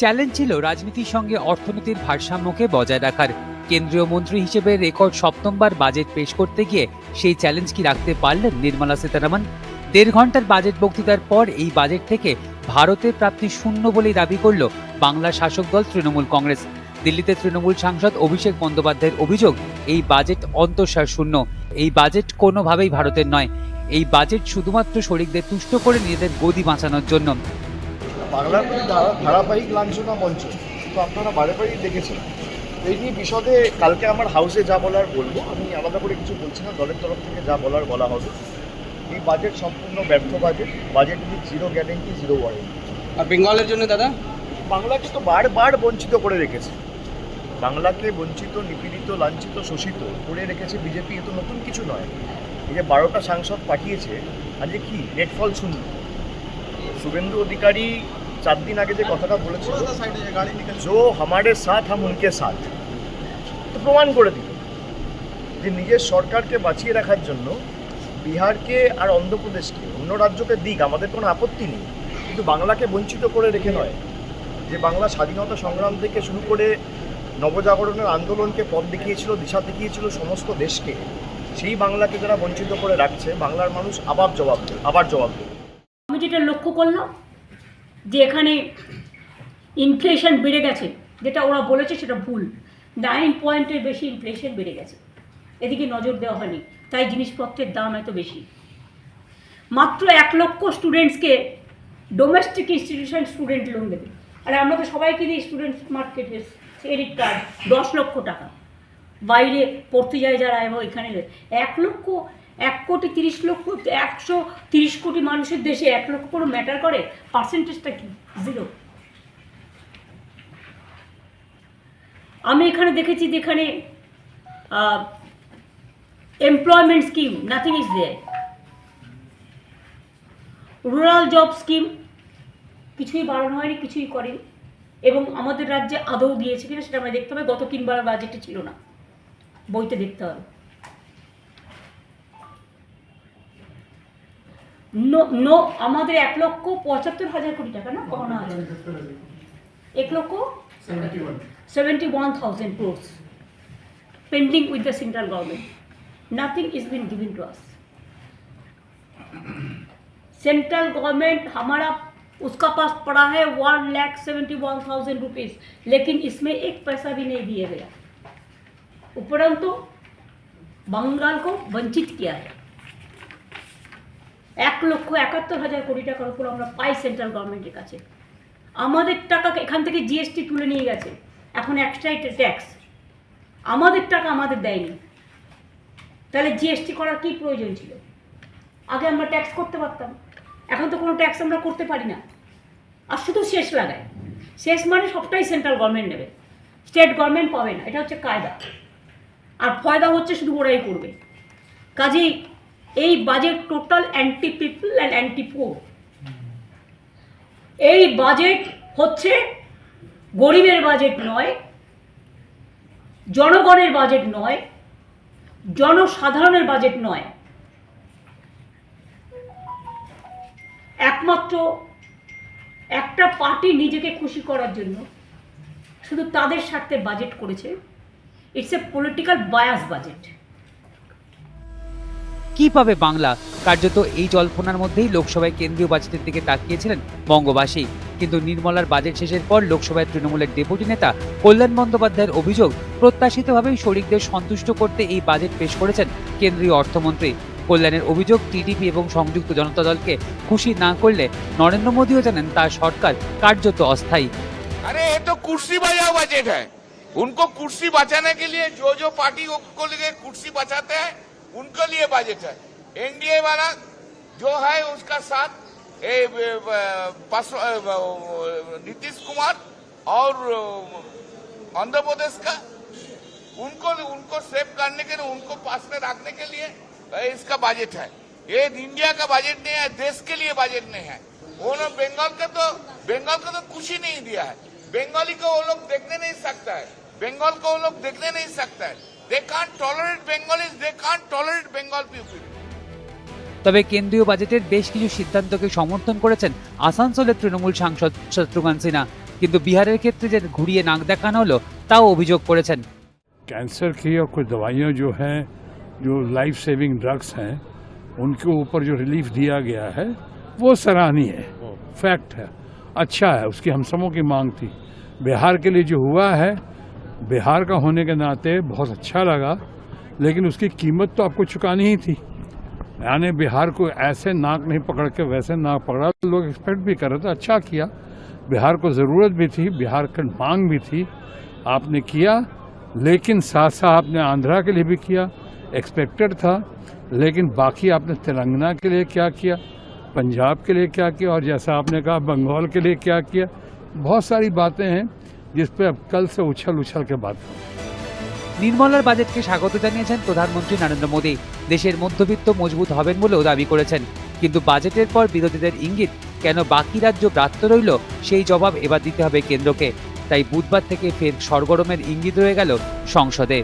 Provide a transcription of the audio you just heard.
Challenge ছিল রাজনীতির সঙ্গে অর্থনীতির ভারসাম্যকে বজায় রাখার। কেন্দ্রীয় মন্ত্রী হিসেবে রেকর্ড সপ্তমবার বাজেট পেশ করতে গিয়ে সেই চ্যালেঞ্জ কি রাখতে পারলেন নির্মলা সীতারামন? দেড় ঘণ্টার বাজেট বক্তৃতার পর এই বাজেট থেকে ভারতের প্রাপ্তি শূন্য বলেই দাবি করল বাংলা শাসক দল তৃণমূল কংগ্রেস। দিল্লিতে তৃণমূল সাংসদ অভিষেক বন্দ্যোপাধ্যায়ের অভিযোগ, এই বাজেট অন্তঃসার শূন্য। এই বাজেট কোনোভাবেই ভারতের নয়। এই বাজেট শুধুমাত্র শরিকদের তুষ্ট করে নিজেদের গদি বাঁচানোর জন্য। বাংলার প্রতি ধারাবাহিক লাঞ্ছনা মঞ্চ। তো আপনারা বারে বারেই দেখেছেন। এই নিয়ে বিশদে কালকে আমার হাউসে যা বলার বলব। আমি আলাদা করে কিছু বলছি না। দলের তরফ থেকে যা বলার বলা হবে। এই বাজেট সম্পূর্ণ ব্যর্থ budget budget with zero guarantee zero warranty আর বেঙ্গলের জন্য দাদা? বাংলাকে তো বারবার বঞ্চিত করে রেখেছে। বাংলাকে বঞ্চিত নিপীড়িত লাঞ্ছিত শোষিত করে রেখেছে বিজেপি। এ তো নতুন কিছু নয়। এই যে বারোটা সাংসদ পাঠিয়েছে আজকে কি? নেটফল শূন্য শুভেন্দু অধিকারী চার দিন আগে যে কথাটা বলেছিল, জো হামারে সাথ, হাম উনকে সাথ। তো প্রমাণ করে দিল যে নিজের সরকারকে বাঁচিয়ে রাখার জন্য বিহারকে আর অন্ধ্রপ্রদেশকে, অন্য রাজ্যকে দিক, আমাদের কোনো আপত্তি নেই। কিন্তু বাংলাকে বঞ্চিত করে রেখে নয়। যে বাংলা স্বাধীনতা সংগ্রাম থেকে শুরু করে নবজাগরণের আন্দোলনকে পথ দেখিয়েছিল, দিশা দেখিয়েছিল সমস্ত দেশকে, সেই বাংলাকে যারা বঞ্চিত করে রাখছে, বাংলার মানুষ আবার জবাব দেবে, আবার জবাব আমি যেটা লক্ষ্য করলাম যে এখানে ইনফ্লেশন বেড়ে গেছে, যেটা ওরা বলেছে সেটা ভুল। নাইন পয়েন্টের বেশি ইনফ্লেশন বেড়ে গেছে। এদিকে নজর দেওয়া হয়নি, তাই জিনিসপত্রের দাম এত বেশি। মাত্র এক লক্ষ স্টুডেন্টসকে ডোমেস্টিক ইনস্টিটিউশন স্টুডেন্ট লোন দেবে। আর আমরা তো সবাইকে দিই স্টুডেন্ট মার্কেটে ক্রেডিট কার্ড দশ লক্ষ টাকা। বাইরে পড়তে যায় যারা এবং এখানে এক লক্ষ এক কোটি তিরিশ লক্ষ, একশো তিরিশ কোটি মানুষের দেশে এক লক্ষ কোনো ম্যাটার করে পার্সেন্টেজটা কি? জিরো আমি এখানে দেখেছি যে এখানে এমপ্লয়মেন্ট স্কিম নাথিং ইজ দেয় রুরাল জব স্কিম কিছুই বাড়ানো হয়নি, কিছুই করেনি। এবং আমাদের রাজ্যে আদৌ দিয়েছে কিনা সেটা আমরা দেখতে হবে গত তিনবার বাজেটে ছিল না। বইতে দেখতে হবে। নো আমাদের এক লক্ষ পঁচাত্তর হাজার কোটি টাকা না কমানো আছে। এক lakh seventy one thousand crores pending with the central government nothing is been central government हमारा उसका पास पड़ा है one lakh seventy one thousand rupees लेकिन इसमें एक पैसा भी नहीं दिया गया। उपरंतु तो बंगाल को वंचित किया है। এক লক্ষ একাত্তর হাজার কোটি টাকার উপর আমরা পাই সেন্ট্রাল গভর্নমেন্টের কাছে। আমাদের টাকা এখান থেকে জিএসটি তুলে নিয়ে গেছে। এখন এক্সট্রা ট্যাক্স আমাদের টাকা আমাদের দেয়নি। তাহলে জিএসটি করার কী প্রয়োজন ছিল? আগে আমরা ট্যাক্স করতে পারতাম। এখন তো কোনো ট্যাক্স আমরা করতে পারি না। আর শুধু শেষ লাগায়। শেষ মানে সবটাই সেন্ট্রাল গভর্নমেন্ট নেবে। স্টেট গভর্নমেন্ট পাবে না। এটা হচ্ছে কায়দা। আর ফয়দা হচ্ছে শুধু ওরাই করবে। কাজেই এই budget total anti people and anti poor এই বাজেট হচ্ছে গরিবের বাজেট নয়, জনগণের বাজেট নয়, জনসাধারণের বাজেট নয়। একমাত্র একটা পার্টি নিজেকে খুশি করার জন্য শুধু তাদের স্বার্থে বাজেট করেছে। It's a political bias budget কি পাবে বাংলা কার্যত এই জল্পনার মধ্যেই লোকসভায় কেন্দ্রীয় বাজেটের দিকে তাকিয়েছিলেন বঙ্গবাসী কিন্তু নির্মলার বাজেট শেষের পর লোকসভায় তৃণমূলের ডেপুটি নেতা কল্যাণ বন্দ্যোপাধ্যায়ের অভিযোগ প্রত্যাশিতভাবেই শরিকদের সন্তুষ্ট করতে এই বাজেট পেশ করেছেন কেন্দ্রীয় অর্থমন্ত্রী কল্যাণের অভিযোগ টিডিপি এবং সংযুক্ত জনতা দলকে খুশি না করলে নরেন্দ্র মোদীও জানেন তার সরকার কার্যত অস্থায়ী अरे ये तो कुर्सी बजाओ बजट है उनको कुर्सी बचाने के लिए जो जो पार्टी को लिए कुर्सी बचाते हैं उनके लिए बजट है। एनडीए वाला जो है उसका साथ नीतीश कुमार और, आंध्र प्रदेश का, उनको उनको सेव करने के लिए, उनको पास में रखने के लिए इसका बजट है। ये इंडिया का बजट नहीं है, देश के लिए बजट नहीं है। वो लोग बंगाल का तो बंगाल का तो कुछ ही नहीं दिया है। बंगाली को वो लोग देखने नहीं सकता है। बंगाल को वो लोग देखने नहीं सकता है। they can't tolerate Bengalis they can't tolerate Bengal people তবে কেন্দ্রীয় বাজেটের বেশ কিছু সিদ্ধান্তকে সমর্থন করেছেন আসানসোলের তৃণমূল সাংসদ শত্রুঘ্ন সিনহা কিন্তু বিহারের ক্ষেত্রে যে ঘুরিয়ে নাক দেখানো হলো তাও অভিযোগ করেছেন कैंसर की और कुछ दवाइयाँ जो हैं जो लाइफ सेविंग ड्रग्स हैं उनके ऊपर जो रिलीफ दिया गया है वो सराहनीय है फैक्ट है अच्छा है उसकी हम सबों की मांग थी बिहार के लिए जो हुआ है बिहार का होने के नाते बहुत अच्छा लगा, लेकिन उसकी कीमत तो आपको चुकानी ही थी। यानी बिहार को ऐसे नाक नहीं पकड़ के वैसे नाक पकड़ा, लोग एक्सपेक्ट भी कर रहे थे अच्छा किया। बिहार को ज़रूरत भी थी, बिहार की मांग भी थी, आपने किया, लेकिन साथ साथ आपने आंध्रा के लिए भी किया एक्सपेक्टेड था, लेकिन बाकी आपने तेलंगाना के लिए क्या किया, पंजाब के लिए क्या किया, और जैसा आपने कहा, बंगाल के लिए क्या किया, बहुत सारी बातें हैं। जिस पे अब कल से उछल उछल के बात करें নির্মলার বাজেটকে স্বাগত জানিয়েছেন প্রধানমন্ত্রী নরেন্দ্র মোদী দেশের মধ্যবিত্ত মজবুত হবেন বলেও দাবি করেছেন কিন্তু বাজেটের পর বিরোধীদের ইঙ্গিত কেন বাকি রাজ্য ব্রাত্য রইল সেই জবাব এবার দিতে হবে কেন্দ্রকে তাই বুধবার থেকে ফের সরগরমের ইঙ্গিত রয়ে গেল সংসদে